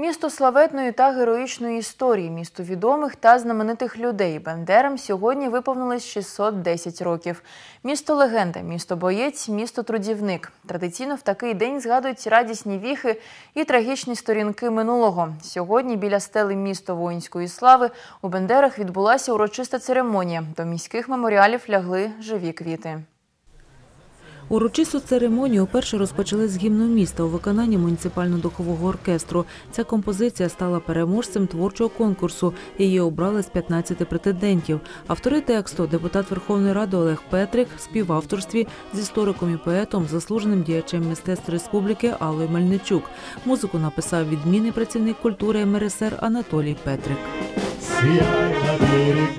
Місто славетної та героїчної історії, місто відомих та знаменитих людей. Бендерам сьогодні виповнилось 610 років. Місто легенда, місто боєць, місто трудівник. Традиційно в такий день згадують радісні віхи і трагічні сторінки минулого. Сьогодні біля стели місто воїнської слави у Бендерах відбулася урочиста церемонія. До міських меморіалів лягли живі квіти. Урочисту церемонію вперше розпочали з гімну міста у виконанні муніципально-духового оркестру. Ця композиція стала переможцем творчого конкурсу. Її обрали з 15 претендентів. Автори тексту депутат Верховної Ради Олег Петрик співавторстві з істориком і поетом, заслуженим діячем мистецтв республіки Аллою Мельничук. Музику написав відмінний працівник культури МРСР Анатолій Петрик. Сияй на берег.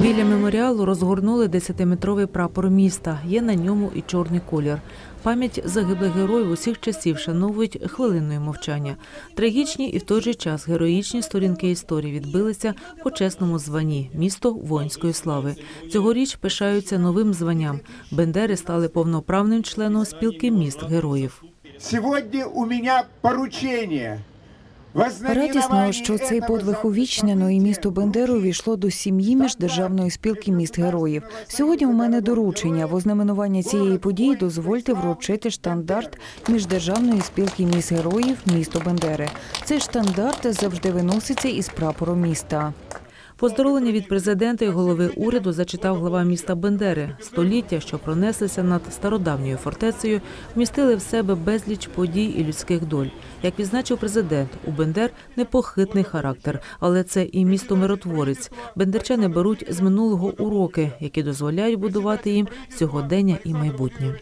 Біля меморіалу розгорнули 10-метровий прапор міста. Є на ньому і чорний колір. Пам'ять загиблих героїв усіх часів шановують хвилиною мовчання. Трагічні і в той же час героїчні сторінки історії відбилися в почесному званні місто воїнської слави. Цьогоріч пишаються новим званням. Бендери стали повноправним членом спілки міст героїв. Сегодня у меня поручение. Радісно, що цей подвиг увічнено, і місто Бендеру увійшло до сім'ї міждержавної спілки міст героїв. Сьогодні у мене доручення. В ознаменування цієї події дозвольте вручити штандарт міждержавної спілки міст героїв місто Бендери. Цей штандарт завжди виноситься із прапором міста. Поздоровлення від президента і голови уряду зачитав глава міста Бендери. Століття, що пронеслися над стародавньою фортецею, вмістили в себе безліч подій і людських доль. Як відзначив президент, у Бендер непохитний характер, але це і місто миротворець. Бендерчани беруть з минулого уроки, які дозволяють будувати їм сьогодення і майбутнє.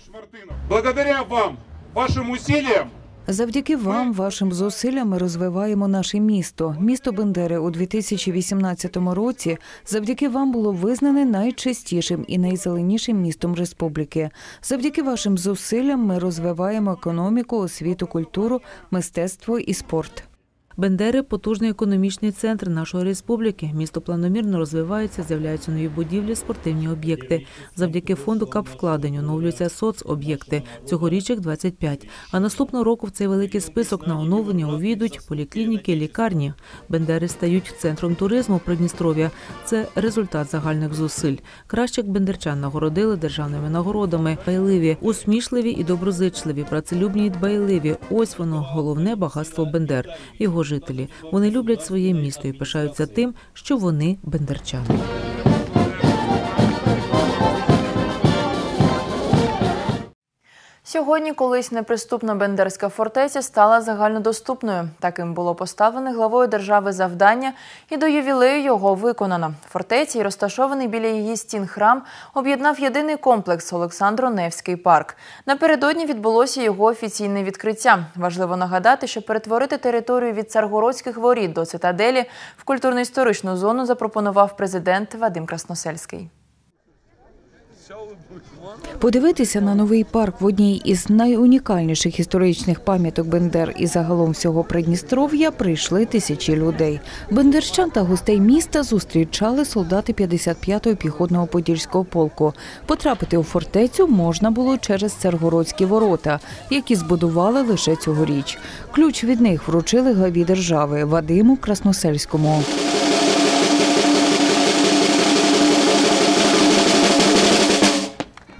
Благодаря вам, вашим усилиям, Завдяки вам, вашим зусиллям, ми розвиваємо наше місто. Місто Бендери у 2018 році завдяки вам було визнане найчистішим і найзеленішим містом республіки. Завдяки вашим зусиллям ми розвиваємо економіку, освіту, культуру, мистецтво і спорт. Бендери потужний економічний центр нашої республіки. Місто планомірно розвивається, з'являються нові будівлі, спортивні об'єкти. Завдяки фонду капвкладень оновлюються соцоб'єкти. Цьогоріч їх 25. А наступного року в цей великий список на оновлення увійдуть поліклініки, лікарні. Бендери стають центром туризму Придністров'я. Це результат загальних зусиль. Кращих бендерчан нагородили державними нагородами. Байливі, усмішливі і доброзичливі, працелюбні і дбайливі. Ось воно головне багатство Бендер. Його жителі. Вони люблять своє місто і пишаються тим, що вони бендерчани. Сьогодні колись неприступна Бендерська фортеця стала загальнодоступною. Таким було поставлене главою держави завдання, і до ювілею його виконано. Фортеці, розташований біля її стін храм, об'єднав єдиний комплекс Олександро-Невський парк. Напередодні відбулося його офіційне відкриття. Важливо нагадати, що перетворити територію від царгородських воріт до цитаделі в культурно-історичну зону запропонував президент Вадим Красносельський. Подивитися на новий парк в одній із найунікальніших історичних пам'яток Бендер і загалом всього Придністров'я прийшли тисячі людей. Бендерщан та гостей міста зустрічали солдати 55-го піхотного подільського полку. Потрапити у фортецю можна було через Царгородські ворота, які збудували лише цьогоріч. Ключ від них вручили главі держави Вадиму Красносельському.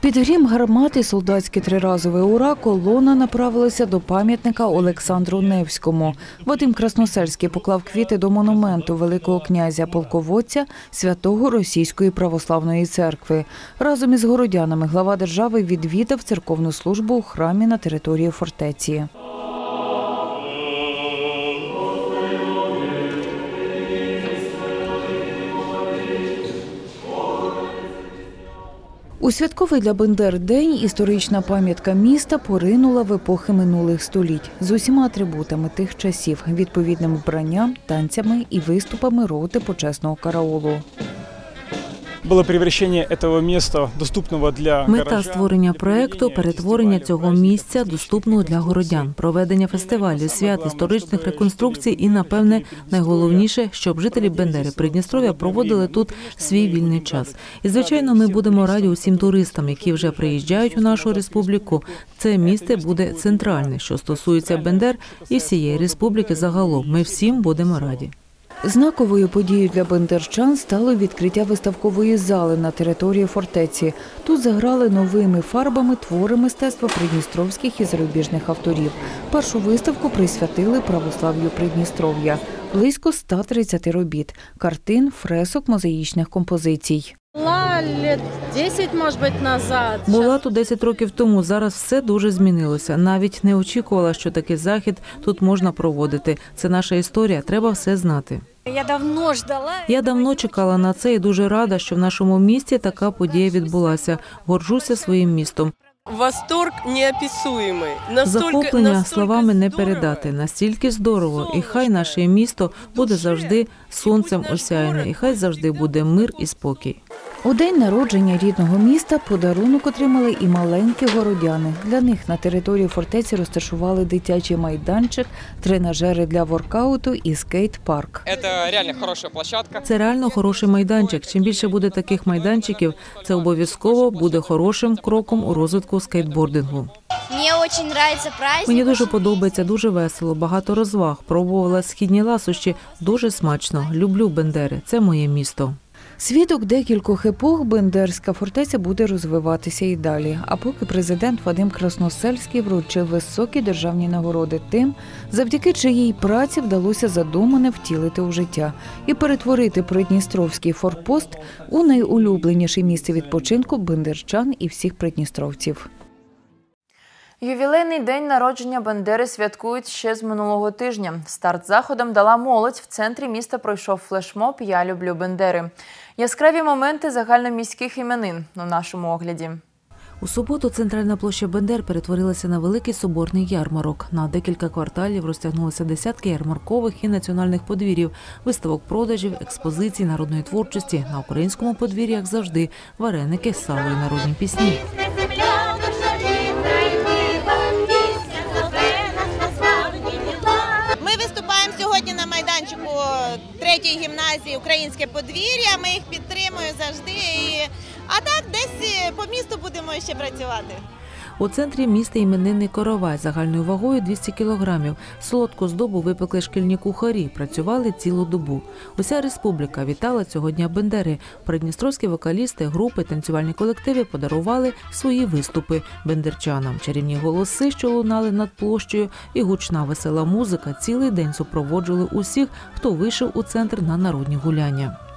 Під грім гармати солдатський триразовий ура колона направилася до пам'ятника Олександру Невському. Вадим Красносельський поклав квіти до монументу Великого князя полководця святого Російської православної церкви. Разом із городянами глава держави відвідав церковну службу у храмі на території фортеці. У святковий для Бендер день історична пам'ятка міста поринула в епохи минулих століть з усіма атрибутами тих часів, відповідним вбранням, танцями і виступами роти почесного караулу. Было превращение этого места доступного для Мета створення проекту перетворення цього місця доступного для городян, проведення фестивалів, свят, історичних реконструкцій і, напевне, найголовніше, щоб жителі Бендери Придністров'я проводили тут свій вільний час. І звичайно, ми будемо раді усім туристам, які вже приїжджають у нашу республіку. Це місце буде центральне, що стосується Бендер і всієї республіки загалом. Ми всім будемо раді. Знаковою подією для бендерчан стало відкриття виставкової зали на території фортеці. Тут заграли новими фарбами твори мистецтва придністровських і зарубіжних авторів. Першу виставку присвятили православ'ю Придністров'я. Близько 130 робіт – картин, фресок, мозаїчних композицій. Была лет 10, может быть, назад. Була тут 10 років тому. Зараз все дуже змінилося. Навіть не очікувала, що такий захід тут можна проводити. Це наша історія. Треба все знати. Я давно ждала. Я давно чекала на це і дуже рада, що в нашому місті така подія відбулася. Горжуся своїм містом. Восторг неописуємий. Настолько, Захоплення словами не передати. Настільки здорово, і хай наше місто буде завжди сонцем осяяне, і хай завжди буде мир і спокій. У день народження рідного міста подарунок отримали і маленькі городяни. Для них на території фортеці розташували дитячий майданчик, тренажери для воркауту і скейт-парк. Это реально хорошая площадка. Це реально хороший майданчик. Чим більше буде таких майданчиків, це обов'язково буде хорошим кроком у розвитку скейтбордингу. Мне очень нравится праздник. Мені дуже подобається, дуже весело, багато розваг. Пробувала східні ласощі, дуже смачно. Люблю Бендери. Це моє місто. Свідок декількох епох Бендерська фортеця буде розвиватися і далі. А поки президент Вадим Красносельський вручив високі державні нагороди тим, завдяки чиїй праці вдалося задумане втілити у життя і перетворити Придністровський форпост у найулюбленіше місце відпочинку бендерчан і всіх придністровців. Ювілейний день народження Бандери святкують ще з минулого тижня. Старт заходом дала молодь. В центрі міста пройшов флешмоб Я люблю Бендери. Яскраві моменти загальноміських іменин у нашому огляді. У суботу центральна площа Бендер перетворилася на великий соборний ярмарок. На декілька кварталів розтягнулися десятки ярмаркових і національних подвір'їв, виставок продажів, експозицій, народної творчості. На українському подвір'ї, як завжди, вареники, сало і народні пісні. Гімназії Українське подвір'я. Ми їх підтримуємо завжди. А так десь е, по місту будемо ще працювати. У центрі міста іменинний коровай загальною вагою 200 кілограмів. Солодку здобу випекли шкільні кухарі, працювали цілу добу. Уся республіка вітала цього дня Бендери. Придністровські вокалісти, групи, танцювальні колективи подарували свої виступи бендерчанам. Чарівні голоси, що лунали над площею, і гучна весела музика цілий день супроводжували усіх, хто вийшов у центр на народні гуляння.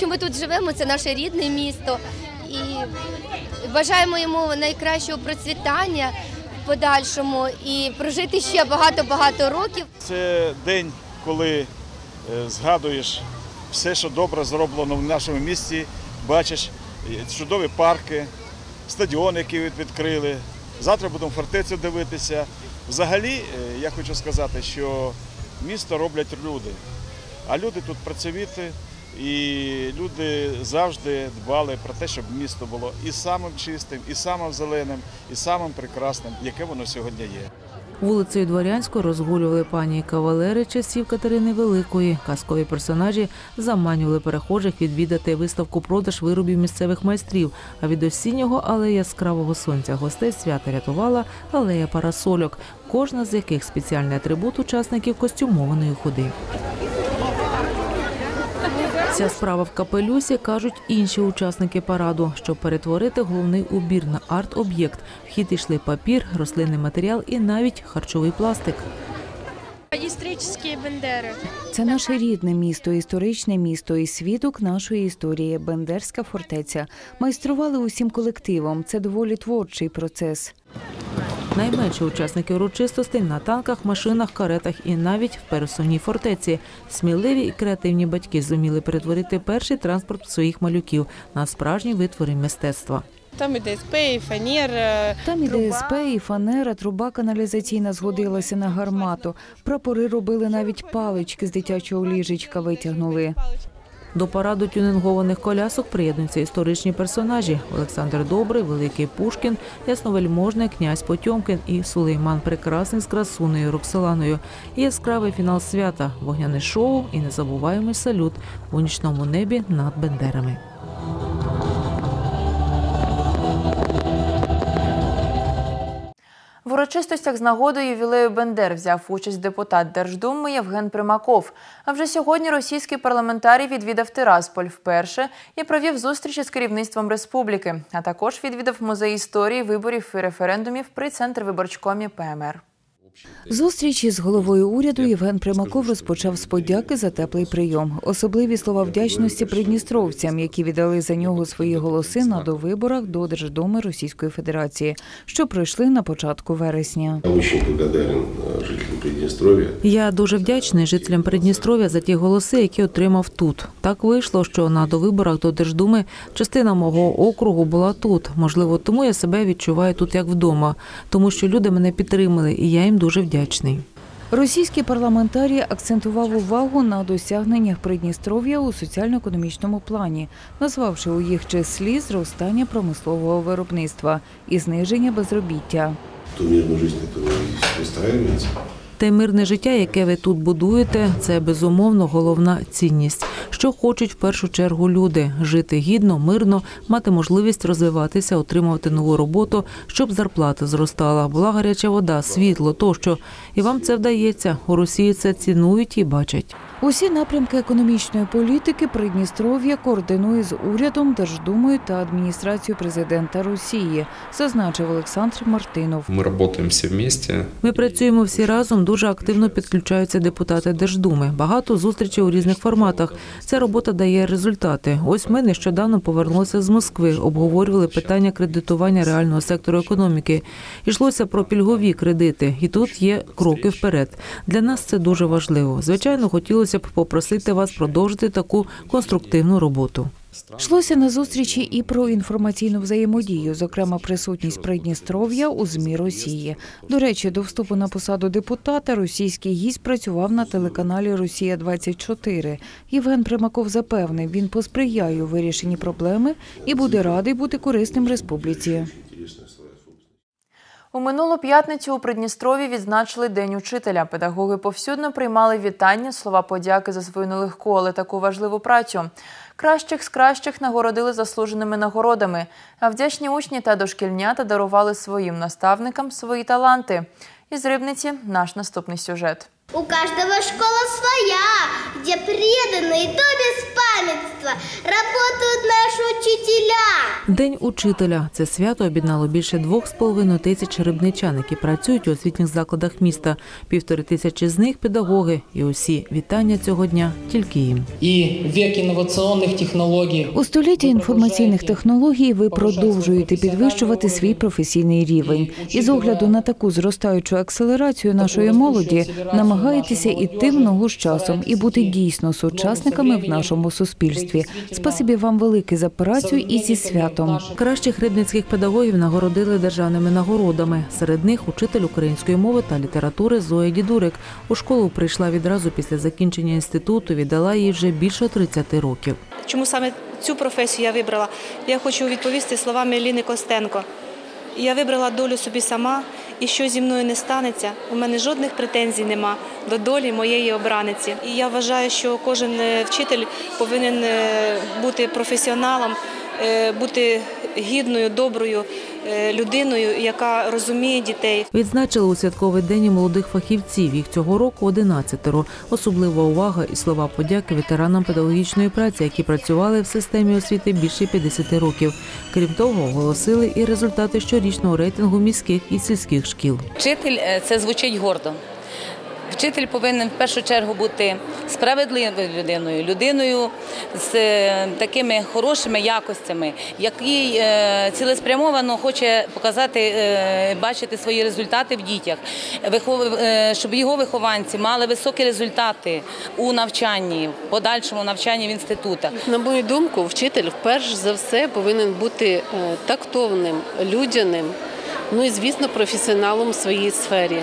Що ми тут живемо, це наше рідне місто. І бажаємо йому найкращого процвітання в подальшому і прожити ще багато-багато років. Це день, коли е, згадуєш все, що добре зроблено в нашому місті. Бачиш е, чудові парки, стадіон, який відкрили. Завтра будемо фортецю дивитися. Взагалі, е, я хочу сказати, що місто роблять люди. А люди тут працьовіті, і люди завжди дбали про те, щоб місто було і самим чистим, і самим зеленим, і самим прекрасним, яке воно сьогодні є. Вулицею Дворянською розгулювали пані кавалери часів Катерини Великої. Казкові персонажі заманювали перехожих відвідати виставку продаж виробів місцевих майстрів. А від осіннього алея яскравого сонця гостей свята рятувала алея парасольок, кожна з яких спеціальний атрибут учасників костюмованої ходи. Ця справа в капелюсі кажуть інші учасники параду, щоб перетворити головний убір на арт-об'єкт. В хід йшли папір, рослинний матеріал і навіть харчовий пластик. Історичні бендери. Це наше рідне місто, історичне місто і свідок нашої історії Бендерська фортеця. Майстрували усім колективом. Це доволі творчий процес. Найменші учасники урочистостей на танках, машинах, каретах і навіть в пересувній фортеці. Сміливі і креативні батьки зуміли перетворити перший транспорт своїх малюків на справжні витвори мистецтва. Там і ДСП, і фанер. е, Там і. ДСП, і фанера, труба каналізаційна згодилася на гармату. Прапори робили навіть палички з дитячого ліжечка витягнули. До параду тюнингованих колясок приєднуються історичні персонажі Олександр Добрий, Великий Пушкін, Ясновельможний, князь Потьомкін і Сулейман Прекрасний з красунею Роксоланою. І яскравий фінал свята, вогняне шоу і незабуваємий салют у нічному небі над Бендерами. В урочистостях з нагоди ювілею Бендер взяв участь депутат Держдуми Євген Примаков. А вже сьогодні російський парламентарій відвідав Тирасполь вперше і провів зустрічі з керівництвом республіки, а також відвідав музей історії виборів і референдумів при центрвиборчкомі ПМР. Зустріч із головою уряду Євген Примаков розпочав з подяки за теплий прийом. Особливі слова вдячності придністровцям, які віддали за нього свої голоси на довиборах до Держдуми Російської Федерації, що пройшли на початку вересня. Я Приднестровья. Я дуже вдячний жителям Придністров'я за ті голоси, які отримав тут. Так вийшло, що на довиборах до Держдуми частина мого округу була тут. Можливо, тому я себе відчуваю тут як вдома, тому що люди мене підтримали, і я їм дуже вдячний. Російський парламентарій акцентував увагу на досягненнях Придністров'я у соціально-економічному плані, назвавши у їх числі зростання промислового виробництва і зниження безробіття. Ту мирную життя то выстраиваете, Те мирне життя, яке ви тут будуєте, це безумовно головна цінність. Що хочуть в першу чергу люди жити гідно, мирно, мати можливість розвиватися, отримувати нову роботу, щоб зарплата зростала, була гаряча вода, світло тощо. І вам це вдається. У Росії це цінують і бачать. Усі напрямки економічної політики Придністров'я координує з урядом, Держдумою та адміністрацією президента Росії, зазначив Олександр Мартинов. Ми працюємо всі разом. Дуже активно підключаються депутати Держдуми. Багато зустрічей у різних форматах. Ця робота дає результати. Ось ми нещодавно повернулися з Москви, обговорювали питання кредитування реального сектору економіки. Йшлося про пільгові кредити, і тут є кроки вперед. Для нас це дуже важливо. Звичайно, хотілося б попросити вас продовжити таку конструктивну роботу. Йшлося на зустрічі і про інформаційну взаємодію, зокрема присутність Придністров'я у ЗМІ Росії. До речі, до вступу на посаду депутата російський гість працював на телеканалі Росія 24 Євген Примаков запевнив, він посприяє у вирішенні проблеми і буде радий бути корисним республіці. У минулу п'ятницю у Придністрові відзначили День учителя. Педагоги повсюдно приймали вітання, слова подяки за свою нелегку, але таку важливу працю. Кращих з кращих нагородили заслуженими нагородами, а вдячні учні та дошкільнята дарували своїм наставникам свої таланти. Із Рибниці наш наступний сюжет. У кожного школа своя, де приєднаний до беспамятства работают наши учителя. День учителя це свято об'єднало більше двох з половиною тисяч рибничан, які працюють у освітніх закладах міста. Півтори тисячі з них педагоги. І усі вітання цього дня тільки їм. І век інноваційних технологій. У столітті інформаційних технологій ви продовжуєте підвищувати свій професійний рівень. І з огляду на таку зростаючу акселерацію нашої молоді намагаєтеся іти в ногу з часом і бути дійсно сучасниками в нашому суспільстві. Спасибі вам велике за працю і зі святом. Кращих рибницьких педагогів нагородили державними нагородами. Серед них учитель української мови та літератури Зоя Дідурик. У школу прийшла відразу після закінчення інституту. Віддала їй вже більше 30 років. Чому саме цю професію я вибрала? Я хочу відповісти словами Ліни Костенко. Я вибрала долю собі сама, і що зі мною не станеться, у мене жодних претензій нема до долі моєї обраниці. І я вважаю, що кожен е, вчитель повинен е, бути професіоналом, бути гідною, доброю е, людиною, яка розуміє дітей. Відзначили у святковий день і молодих фахівців. Їх цього року 11 Особлива увага і слова подяки ветеранам педагогічної праці, які працювали в системі освіти більше 50 років. Крім того, оголосили і результати щорічного рейтингу міських і сільських шкіл. Вчитель е, це звучить гордо. Вчитель повинен в першу чергу бути справедливою людиною, людиною з е, такими хорошими якостями, який е, цілеспрямовано хоче показати, е, бачити свої результати в дітях, щоб його вихованці мали високі результати у навчанні, в подальшому навчанні в інститутах. На мою думку, вчитель перш за все повинен бути тактовним, людяним, ну і звісно, професіоналом у своїй сфері.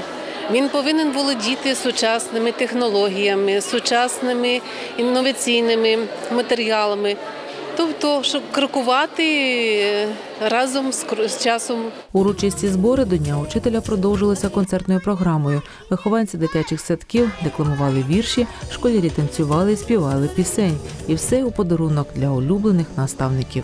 Він повинен володіти сучасними технологіями, сучасними інноваційними матеріалами, тобто, щоб крокувати е, разом з часом. Урочисті збори до Дня учителя продовжилися концертною програмою. Вихованці дитячих садків декламували вірші, школярі танцювали, співали пісень. І все у подарунок для улюблених наставників.